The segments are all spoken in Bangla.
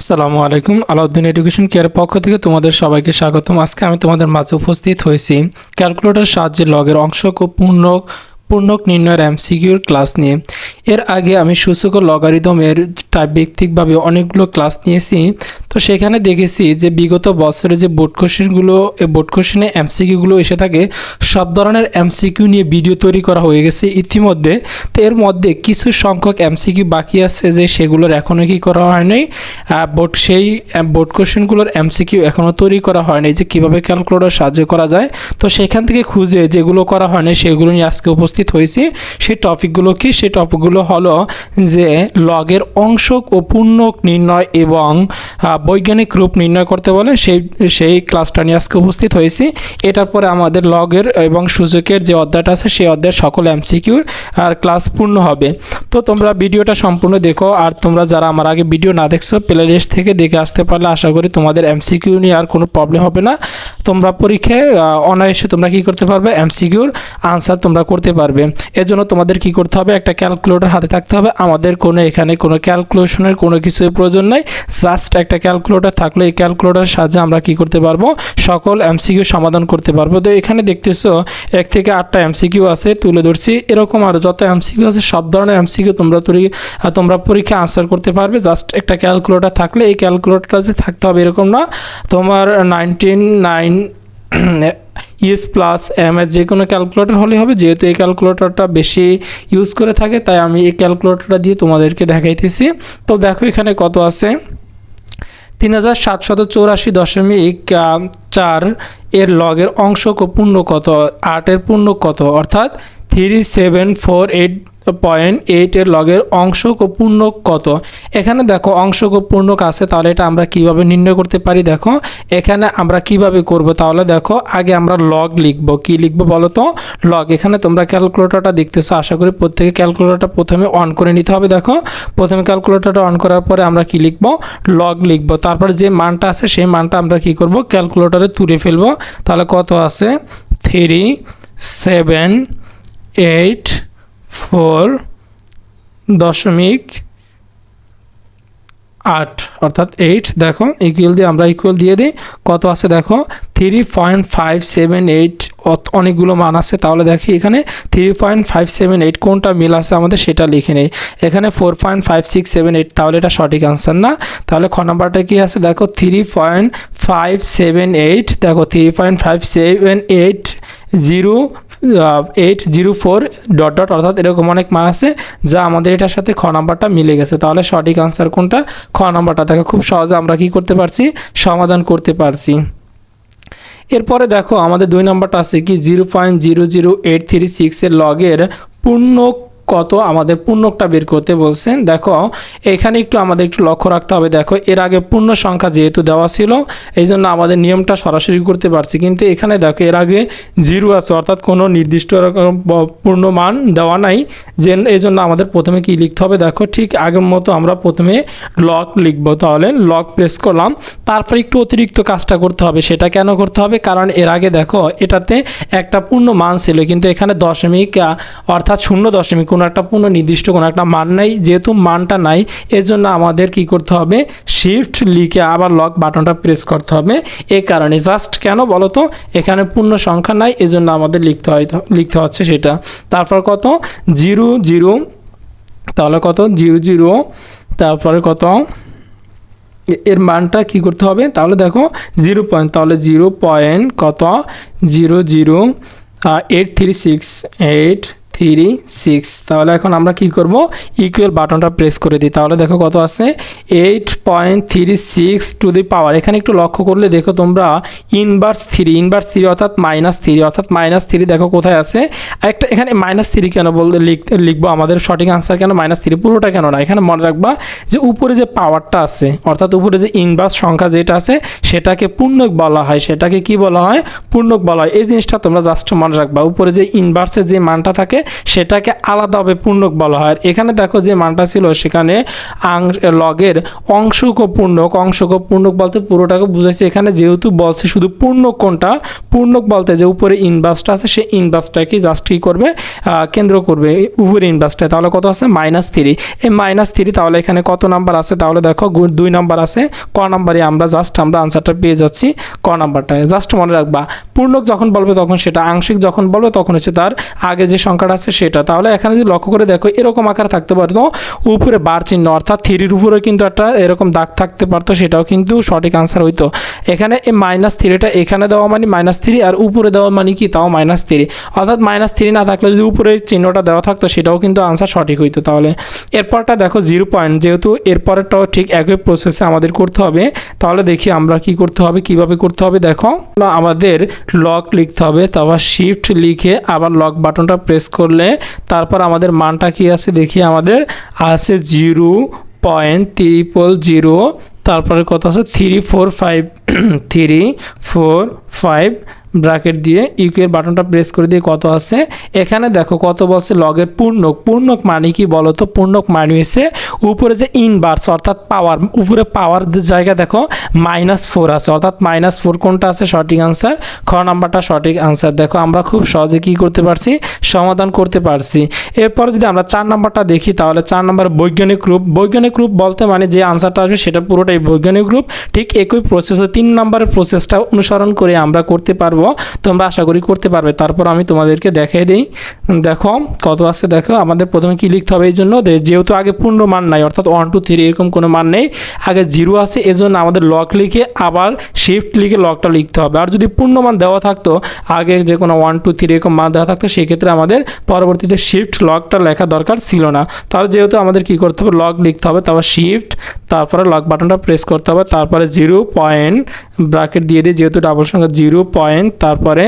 আসসালামু আলাইকুম, আলাউদ্দিন এডুকেশন কেয়ার পক্ষ থেকে তোমাদের সবাইকে স্বাগতম। আজকে আমি তোমাদের মাঝে উপস্থিত হয়েছি। ক্যালকুলেটর সাহায্যে লগের অংশ ও পূর্ণক নির্ণয়ের এমসিকিউর ক্লাস নিয়ে। এর আগে আমি সূচক লগারিদমের টাইপ অনেকগুলো ক্লাস নিয়েছি। তো সেখানে দেখেছি যে বিগত বছরে যে বোর্ড কোশ্চেনগুলো বোর্ড কোশ্চেনে এমসিকিউগুলো এসে থাকে, সব ধরনের এমসিকিউ নিয়ে ভিডিও তৈরি করা হয়ে গেছে ইতিমধ্যে। তো এর মধ্যে কিছু সংখ্যক এমসিকিউ বাকি আছে যে সেগুলোর এখনও কি করা হয়নি বোর্ড সেই বোর্ড কোশ্চেনগুলোর এমসিকিউ এখনও তৈরি করা হয়নি যে কীভাবে ক্যালকুলেটর সাহায্য করা যায়। তো সেখান থেকে খুঁজে যেগুলো করা হয়নি সেগুলো নিয়ে আজকে উপস্থিত হয়েছি, সেই টপিকগুলো কি? সেই টপিকগুলো হলো যে লগের অংশক ও পূর্ণক নির্ণয় এবং বৈজ্ঞানিক রূপ নির্ণয় করতে বলে সেই সেই ক্লাসটা নিয়ে আজকে উপস্থিত হয়েছি। এটার পরে আমাদের লগের এবং সূচকের যে অধ্যায়টা আছে, সেই অধ্যায়ের সকল এমসিকিউর আর ক্লাস পূর্ণ হবে। তো তোমরা ভিডিওটা সম্পূর্ণ দেখো, আর তোমরা যারা আমার আগে ভিডিও না দেখছ প্লে লিস্ট থেকে দেখে আসতে পারলে আশা করি তোমাদের এমসিকিউ নিয়ে আর কোনো প্রবলেম হবে না। তোমরা পরীক্ষায় অনায়াসে তোমরা কি করতে পারবে? এমসিকিউর আনসার তোমরা করতে পারবে। এজন্য তোমাদের কি করতে হবে? একটা ক্যালকুলেটর হাতে থাকতে হবে। আমাদের কোনো এখানে কোনো ক্যালকুলেশনের কোনো কিছুর প্রয়োজন নাই। জাস্ট একটা ক্যালকুলেটর থাকলে এই ক্যালকুলেটরের সাহায্যে আমরা কি করতে পারব? সকল এমসিকিউ সমাধান করতে পারব। তো এখানে দেখতেছো, এক থেকে আটটা এমসিকিউ আছে, তুলে ধরছি। এরকম আর যত এমসিকিউ আছে, সব ধরনের এমসিকিউ তোমরা তৈরি, তোমরা পরীক্ষা আনসার করতে পারবে। জাস্ট একটা ক্যালকুলেটর থাকলে এই ক্যালকুলেটরটা যে থাকতে হবে এরকম না। তোমার nineteen nine ES plus, M S, যে কোনো ক্যালকুলেটর হলে হবে। যেহেতু এই ক্যালকুলেটরটা বেশি ইউজ করে থাকে, তাই আমি এই ক্যালকুলেটরটা দিয়ে তোমাদেরকে দেখাইতেছি। তো দেখো এখানে কত আছে? তিন হাজার সাতশত চৌরাশি দশমিক চার এর লগের অংশ পূর্ণ কত? আটের পূর্ণ কত? অর্থাৎ three seven four eight point eight এর লগের অংশক কত? এখানে দেখো অংশক ও আছে তাহলে এটা আমরা কীভাবে নির্ণয় করতে পারি? দেখো, এখানে আমরা কীভাবে করব? তাহলে দেখো, আগে আমরা লগ লিখব। কি লিখব বলো তো? লগ এখানে তোমরা ক্যালকুলেটরটা দেখতেছো, আশা করি প্রত্যেকে ক্যালকুলেটরটা প্রথমে অন করে নিতে হবে। দেখো, প্রথমে ক্যালকুলেটরটা অন করার পরে আমরা কি লিখব? লগ লিখব। তারপর যে মানটা আছে, সেই মানটা আমরা কি করব? ক্যালকুলেটরে তুলে ফেলব। তাহলে কত আছে? থ্রি সেভেন এইট ফোর দশমিক আট, অর্থাৎ এইট দেখো ইকুয়াল দিয়ে আমরা ইকুয়াল দিয়ে দিই। কত আছে দেখো? Three point five seven eight অনেকগুলো মান আছে, তাহলে দেখি এখানে three point five seven eight কোনটা মিল আছে আমাদের সেটা লিখে নেই। এখানে four point five six seven eight তাহলে এটা সঠিক আনসার না। তাহলে খ নাম্বারটা কি আছে? দেখো three point five seven eight দেখো three point five seven eight zero eight zero four dot dot অর্থাৎ এরকম অনেক মান আছে, যা আমাদের এটার সাথে খ নাম্বারটা মিলে গেছে। তাহলে সঠিক আনসার কোনটা? খ নাম্বারটা। তাকে খুব সহজে আমরা কি করতে পারছি? সমাধান করতে পারছি। এরপরে দেখো, আমাদের দুই নাম্বারটা আছে কি? Zero point zero zero eight three সিক্সের লগের পূর্ণ কত আমাদের পূর্ণকটা বের করতে বলছেন। দেখো, এখানে একটু আমাদের একটু লক্ষ্য রাখতে হবে। দেখো, এর আগে পূর্ণ সংখ্যা যেহেতু দেওয়া ছিল এই জন্য আমাদের নিয়মটা সরাসরি করতে পারছি। কিন্তু এখানে দেখো, এর আগে জিরো আছে, অর্থাৎ কোনো নির্দিষ্ট পূর্ণ মান দেওয়া নাই। যে এই জন্য আমাদের প্রথমে কি লিখতে হবে? দেখো, ঠিক আগের মতো আমরা প্রথমে লক লিখব। তাহলে লক প্রেস করলাম। তারপর একটু অতিরিক্ত কাজটা করতে হবে। সেটা কেন করতে হবে? কারণ এর আগে দেখো, এটাতে একটা পূর্ণ মান ছিল। কিন্তু এখানে দশমিক, অর্থাৎ শূন্য দশমিক কোনো একটা পূর্ণ নির্দিষ্ট কোনো একটা মান নাই, যেহেতু মানটা নাই এর জন্য আমাদের কি করতে হবে? শিফট লিখে আবার লক বাটনটা প্রেস করতে হবে। এ কারণে জাস্ট কেন বলো তো? এখানে পূর্ণ সংখ্যা নাই, এজন্য আমাদের লিখতে হয়, লিখতে হচ্ছে সেটা। তারপর কত? জিরো জিরো, তাহলে কত? জিরো জিরো, তারপরে কত? এর মানটা কি করতে হবে? তাহলে দেখো, জিরো পয়েন্ট তাহলে জিরো পয়েন্ট কত? Zero zero eight three six eight three six তাহলে এখন আমরা কি করব? ইকুয়াল বাটনটা প্রেস করে দিই। তাহলে দেখো কত আছে eight point three six to the power এখানে একটু লক্ষ্য করলে দেখো তোমরা ইনভার্স থ্রি ইনভার্স থ্রি অর্থাৎ মাইনাস থ্রি অর্থাৎ মাইনাস থ্রি দেখো কোথায় আছে। একটা এখানে মাইনাস থ্রি কেন বলতে লিখ লিখব? আমাদের সঠিক আনসার কেন? মাইনাস থ্রি পুরোটা কেন না? এখানে মনে রাখবা যে উপরে যে পাওয়ারটা আছে, অর্থাৎ উপরে যে ইনভার্স সংখ্যা যেটা আছে, সেটাকে পূর্ণক বলা হয়। সেটাকে কি বলা হয়? পূর্ণক বলা হয়। এই জিনিসটা তোমরা জাস্ট মনে রাখবা। উপরে যে ইনভার্সের যে মানটা থাকে সেটাকে আলাদাভাবে পূর্ণক বলা হয়। এখানে দেখো যে মানটা ছিল সেখানে লগের অংশক পূর্ণক অংশক পূর্ণক বলতে পুরোটাকে বুঝাইছে। এখানে যেহেতু বলছে শুধু পূর্ণক কোনটা? পূর্ণক বলতে যে উপরে ইনভার্সটা আছে, সেই ইনভার্সটাকে জাস্ট কী করবে? কেন্দ্র করবে উপরে ইনভার্সটা তাহলে কত আছে? মাইনাস থ্রি এই মাইনাস থ্রি তাহলে এখানে কত নাম্বার আছে? তাহলে দেখো দুই নাম্বার আছে। ক নাম্বারে আমরা জাস্ট আমরা আনসারটা পেয়ে যাচ্ছি ক নাম্বারটা জাস্ট মনে রাখবা, পূর্ণক যখন বলবে তখন সেটা আংশিক যখন বলবে তখন হচ্ছে তার আগে যে সংখ্যাটা আছে সেটা। তাহলে এখানে যদি লক্ষ্য করে দেখো, এরকম আকার থাকতে পারতো। উপরে বার চিহ্ন, অর্থাৎ থ্রির উপরে কিন্তু একটা এরকম দাগ থাকতে পারতো, সেটাও কিন্তু সঠিক আনসার হইতো। এখানে এই মাইনাস থ্রিটা এখানে দেওয়া মানে মাইনাস থ্রি আর উপরে দেওয়া মানে কি? তাও মাইনাস থ্রি অর্থাৎ মাইনাস থ্রি না থাকলে যদি উপরে চিহ্নটা দেওয়া থাকতো, সেটাও কিন্তু আনসার সঠিক হইতো তাহলে। এরপরটা দেখো জিরো পয়েন্ট যেহেতু এরপরেরটাও ঠিক একই প্রসেসে আমাদের করতে হবে, তাহলে দেখি আমরা কি করতে হবে, কীভাবে করতে হবে। দেখো, আমাদের লক লিখতে হবে, তারপর শিফট লিখে আবার লক বাটনটা প্রেস করলে তারপর আমাদের মানটা কি আছে? দেখি আমাদের আছে জিরো পয়েন্ট ত্রিপল জিরো, তারপরে কত আছে? Three four five, three four five bracket দিয়ে ইউকের বাটনটা প্রেস করে দিয়ে কত আছে? এখানে দেখো কত বলছে লগের পূর্ণক। পূর্ণক মানে কি বলো তো পূর্ণক মানে হচ্ছে উপরে যে ইনভার্স অর্থাৎ পাওয়ার উপরে পাওয়ার জায়গা দেখো মাইনাস ফোর আছে। অর্থাৎ মাইনাস ফোর কোনটা আছে? সঠিক আনসার খ নাম্বারটা সঠিক আনসার দেখো আমরা খুব সহজে কি করতে পারছি? সমাধান করতে পারছি। এরপর যদি আমরা চার নাম্বারটা দেখি, তাহলে চার নাম্বার বৈজ্ঞানিক রূপ। বৈজ্ঞানিক রূপ বলতে মানে যে আনসারটা আসবে, সেটা পুরোটাই বৈজ্ঞানিক রূপ। ঠিক একই প্রসেসে তিন নাম্বারের প্রসেসটা অনুসরণ করে আমরা করতে পারব। তোমরা আশা করি করতে পারবে। তারপর আমি তোমাদেরকে দেখাই দিই। দেখো, কত আছে দেখো? আমাদের প্রথমে কি লিখতে হবে এই জন্য? যেহেতু আগে পূর্ণ মান নাই, অর্থাৎ ওয়ান টু থ্রি এরকম কোনো মান নেই, আগে জিরো আছে, এজন্য আমাদের লক লিখে আবার শিফট লিখে লকটা লিখতে হবে। আর যদি পূর্ণ মান দেওয়া থাকতো, আগে যে কোনো ওয়ান টু থ্রি এরকম মান দেওয়া থাকতো, সেক্ষেত্রে আমাদের পরবর্তীতে শিফট লকটা লেখা দরকার ছিল না। তাহলে যেহেতু আমাদের কি করতে হবে? লক লিখতে হবে, তারপর শিফট তারপরে লক বাটনটা প্রেস করতে হবে, তারপরে জিরো পয়েন্ট ব্র্যাকেট দিয়ে দিয়ে যেহেতু ডাবল সংখ্যা জিরো পয়েন্ট তারপরে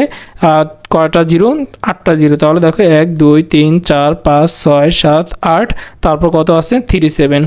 কয়টা জিরো? আটটা জিরো। তাহলে দেখো এক, দুই, তিন, চার, পাঁচ, ছয়, সাত, আট, তারপর কত আছে থ্রি, সেভেন।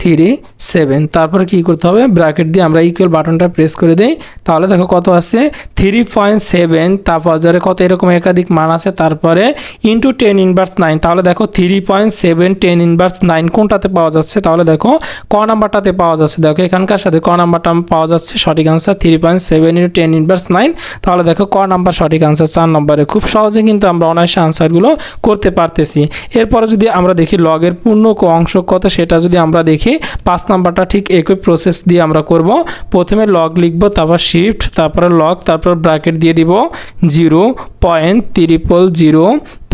থ্রি সেভেন তারপরে কী করতে হবে? ব্র্যাকেট দিয়ে আমরা ইকুয়াল বাটনটা প্রেস করে দিই। তাহলে দেখো কত আছে থ্রি পয়েন্ট সেভেন তারপর কত এরকম একাধিক মান আছে, তারপরে ইন্টু টেন ইনভার্স নাইন তাহলে দেখো three point seven ten inverse nine কোনটাতে পাওয়া যাচ্ছে? তাহলে দেখো ক নাম্বারটাতে পাওয়া যাচ্ছে? দেখো এখানকার সাথে ক নাম্বারটা পাওয়া যাচ্ছে? সঠিক answer three point seven into ten inverse nine তাহলে দেখো ক নাম্বার সঠিক আনসার চার নম্বরে। খুব সহজে কিন্তু আমরা অনায়াসে আনসারগুলো করতে পারতেছি। এরপরে যদি আমরা দেখি লগের পূর্ণ অংশ কত, সেটা যদি আমরা দেখি পাঁচ নাম্বারটা ঠিক একই প্রসেস দিয়ে আমরা করব। প্রথমে লগ লিখব, তারপর শিফট তারপরে লগ তারপর ব্র্যাকেট দিয়ে দিব। জিরো পয়েন্ট ত্রিপল জিরো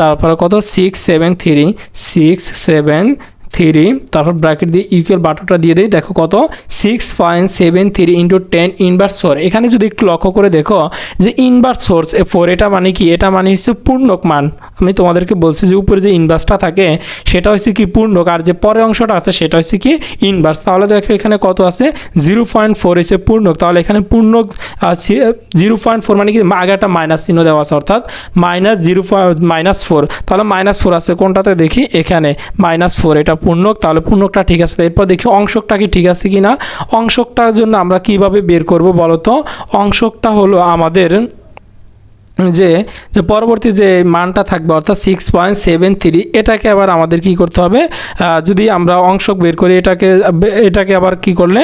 তারপরে কত? Six seven three six seven three তারপর ব্র্যাকেট দিয়ে ইকুয়াল বাটনটা দিয়ে দিই, দেখো কত? Six point seven three into ten inverse four এখানে যদি একটু লক্ষ্য করে দেখো যে ইনভার্স সোর্স ফোর এটা মানে কি? এটা মানে হচ্ছে পূর্ণক মান। আমি তোমাদেরকে বলছি যে উপরে যে ইনভার্সটা থাকে, সেটা হচ্ছে কি পূর্ণক, আর যে পরের অংশটা আছে, সেটা হচ্ছে কি ইনভার্স তাহলে দেখো এখানে কত আছে? জিরো পয়েন্ট ফোর হচ্ছে পূর্ণক। তাহলে এখানে পূর্ণক জিরো পয়েন্ট ফোর মানে কি? আগে একটা মাইনাস চিহ্ন দেওয়া আছে, অর্থাৎ মাইনাস জিরো মাইনাস ফোর তাহলে মাইনাস ফোর আছে, কোনটাতে দেখি? এখানে। মাইনাস ফোর এটা পূর্ণক তাহলে পূর্ণকটা ঠিক আছে। এরপর দেখি অংশকটা কি ঠিক আছে কি না অংশকটার জন্য আমরা কীভাবে বের করব বলো তো অংশকটা হলো আমাদের যে যে পরবর্তী যে মানটা থাকবে, অর্থাৎ সিক্স পয়েন্ট সেভেন থ্রি এটাকে আবার আমাদের কি করতে হবে? যদি আমরা অংশ বের করি, এটাকে এটাকে আবার কি করলে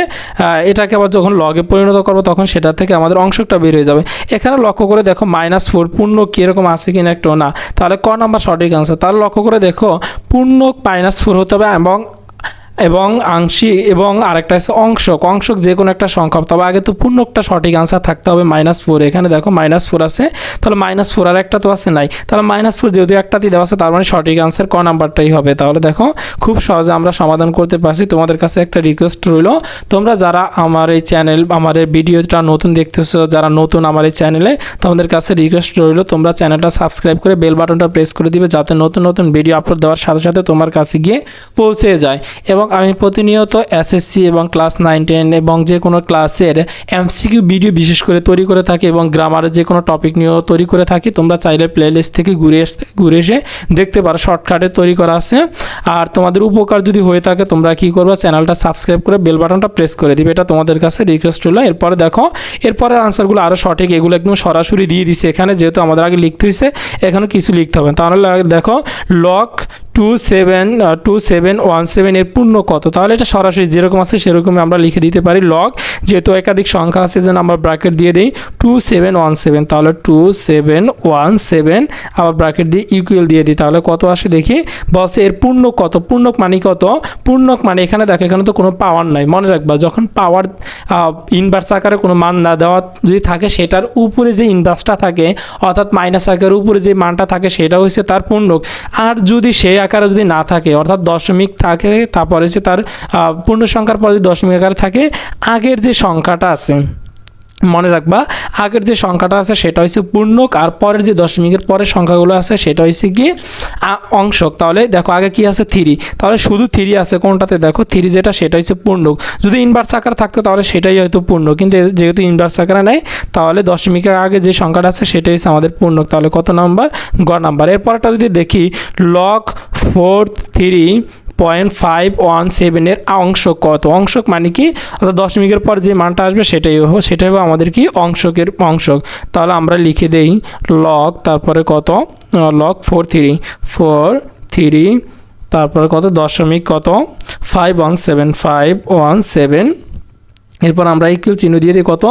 এটাকে আবার যখন লগে পরিণত করব, তখন সেটা থেকে আমাদের অংশটা বের হয়ে যাবে। এখানে লক্ষ্য করে দেখো মাইনাস ফোর পূর্ণ কীরকম আছে কিনা একটু না। তাহলে ক নাম্বার সঠিক আনসার তাহলে লক্ষ্য করে দেখো, পূর্ণ মাইনাস ফোর হতে হবে এবং এবং আংশিক এবং আরেকটা আছে অংশক। অংশক যে কোনো একটা সংখ্যা। তবে আগে তো পূর্ণ একটা সঠিক আনসার থাকতে হবে মাইনাস ফোর এখানে দেখো মাইনাস ফোর আছে। তাহলে মাইনাস ফোর আর একটা তো আছে নাই। তাহলে মাইনাস ফোর যেহেতু একটাতেই দেওয়া আছে, তার মানে সঠিক আনসার ক নাম্বারটাই হবে। তাহলে দেখো খুব সহজে আমরা সমাধান করতে পারছি। তোমাদের কাছে একটা রিকোয়েস্ট রইল। তোমরা যারা আমার এই চ্যানেল আমার এই ভিডিওটা নতুন দেখতেছো, যারা নতুন আমার এই চ্যানেলে তোমাদের কাছে রিকোয়েস্ট রইল, তোমরা চ্যানেলটা সাবস্ক্রাইব করে বেল বাটনটা প্রেস করে দিবে, যাতে নতুন নতুন ভিডিও আপলোড দেওয়ার সাথে সাথে তোমার কাছে গিয়ে পৌঁছে যায়। এবং আমি প্রতিনিয়ত এসএসসি এবং ক্লাস নাইন টেন এবং যে কোনো ক্লাসের এমসিকিউ ভিডিও বিশেষ করে তৈরি করে থাকি এবং গ্রামারের যে কোনো টপিক নিয়েও তৈরি করে থাকি, তোমরা চাইলে প্লেলিস্ট থেকে ঘুরে আসতে ঘুরে এসে দেখতে পারো শর্টকাটে তৈরি করা আছে। আর তোমাদের উপকার যদি হয়ে থাকে, তোমরা কি করবে চ্যানেলটা সাবস্ক্রাইব করে বেল বাটনটা প্রেস করে দিবে, এটা তোমাদের কাছে রিকোয়েস্ট হলো। এরপরে দেখো এরপরের আনসারগুলো আরও সঠিক, এগুলো একদম সরাসরি দিয়ে দিছে এখানে, যেহেতু আমাদের আগে লিখতে হয়েছে এখানে কিছু লিখতে হবে। তাহলে দেখো log two seven two seven one seven এর পূর্ণ কত? তাহলে এটা সরাসরি যেরকম আছে সেরকমই আমরা লিখে দিতে পারি লগ যেহেতু একাধিক সংখ্যা আছে যেন আমরা ব্র্যাকেট দিয়ে দিই টু সেভেন ওয়ান সেভেন তাহলে টু সেভেন ওয়ান সেভেন আবার ব্র্যাকেট দিয়ে ইকুয়াল দিয়ে দিই। তাহলে কত আসে দেখি? বলছে এর পূর্ণ কত? পূর্ণক মানে কত? পূর্ণক মানে এখানে দেখো, এখানে তো কোনো পাওয়ার নাই। মনে রাখবা, যখন পাওয়ার ইনভার্স আকারে কোনো মান না দেওয়া যদি থাকে, সেটার উপরে যে ইনভার্সটা থাকে, অর্থাৎ মাইনাস আকারের উপরে যে মানটা থাকে, সেটা হচ্ছে তার পূর্ণক। আর যদি সেই আকারে যদি না থাকে, অর্থাৎ দশমিক থাকে, তারপরে যে তার পূর্ণ সংখ্যার পরে যদি দশমিক আকারে থাকে, আগের যে সংখ্যাটা আছে, মনে রাখবা, আগের যে সংখ্যাটা আছে সেটা হচ্ছে পূর্ণক, আর পরের যে দশমিকের পরের সংখ্যাগুলো আছে সেটা হচ্ছে কি অংশক। তাহলে দেখো আগে কি আছে? থ্রি। তাহলে শুধু থ্রি আছে কোনটাতে? দেখো থ্রি যেটা, সেটা হচ্ছে পূর্ণক। যদি ইনভার্স আকার থাকতো তাহলে সেটাই হয়তো পূর্ণ কিন্তু যেহেতু ইনভার্স আকারে নেই, তাহলে দশমিকের আগে যে সংখ্যাটা আছে সেটাই হচ্ছে আমাদের পূর্ণক। তাহলে কত নাম্বার? গ নাম্বার। এরপরটা যদি দেখি log four three point five one সেভেনের অংশক কত? অংশক মানে কি? অর্থাৎ দশমিকের পর যে মানটা আসবে সেটাই সেটাই হবে আমাদের কি? অংশকের অংশক। তাহলে আমরা লিখে দেই লক তারপরে কত? Log four three four three তারপরে কত? দশমিক কত? Five one seven five one seven এরপর আমরা ইকুয়াল চিহ্ন দিয়ে দিই কত?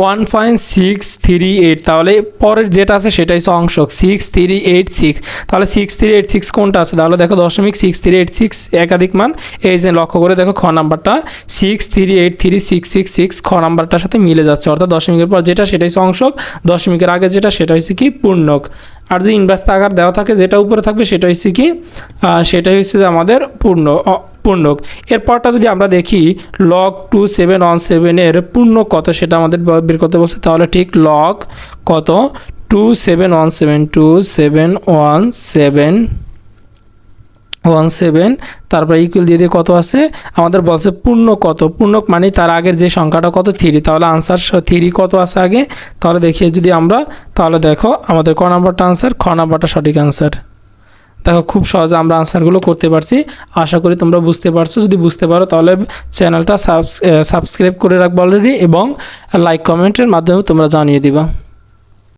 One point six three eight. তাহলে পরের যেটা আছে সেটাই হচ্ছে অংশ। Six three eight six. তাহলে সিক্স থ্রি এইট সিক্স কোনটা আছে? তাহলে দেখো দশমিক সিক্স থ্রি এইট সিক্স একাধিক মান। এই যে লক্ষ্য করে দেখো খ নাম্বারটা। Six three eight three six six six খ নাম্বারটার সাথে মিলে যাচ্ছে। অর্থাৎ দশমিকের পর যেটা সেটাই হচ্ছে অংশক। দশমিকের আগে যেটা সেটা হচ্ছে কি পূর্ণক। আর যদি ইনভার্স আকার দেওয়া থাকে, যেটা উপরে থাকবে সেটা হচ্ছে কি সেটাই হচ্ছে যে আমাদের পূর্ণ। পূর্ণক এরপরটা যদি আমরা দেখি লগ টু সেভেন ওয়ান সেভেনের পূর্ণ কত সেটা আমাদের বের করতে বলছে, তাহলে ঠিক লগ কত? Two seven one seven two seven one seven one seven তারপর ইকুয়াল দিয়ে দিয়ে কত আছে? আমাদের বলছে পূর্ণ কত? পূর্ণক মানে তার আগের যে সংখ্যাটা কত? থ্রি তাহলে আনসার থ্রি কত আছে আগে? তাহলে দেখিয়ে যদি আমরা, তাহলে দেখো আমাদের ক নাম্বারটা আনসার খ নাম্বারটা সঠিক আনসার দেখো, খুব সহজে আমরা আনসারগুলো করতে পারছি। আশা করি তোমরা বুঝতে পারছ। যদি বুঝতে পারো, তাহলে চ্যানেলটা সাবস্ক্রাইব করে রাখব অলরেডি এবং লাইক কমেন্টের মাধ্যমে তোমরা জানিয়ে দিবা।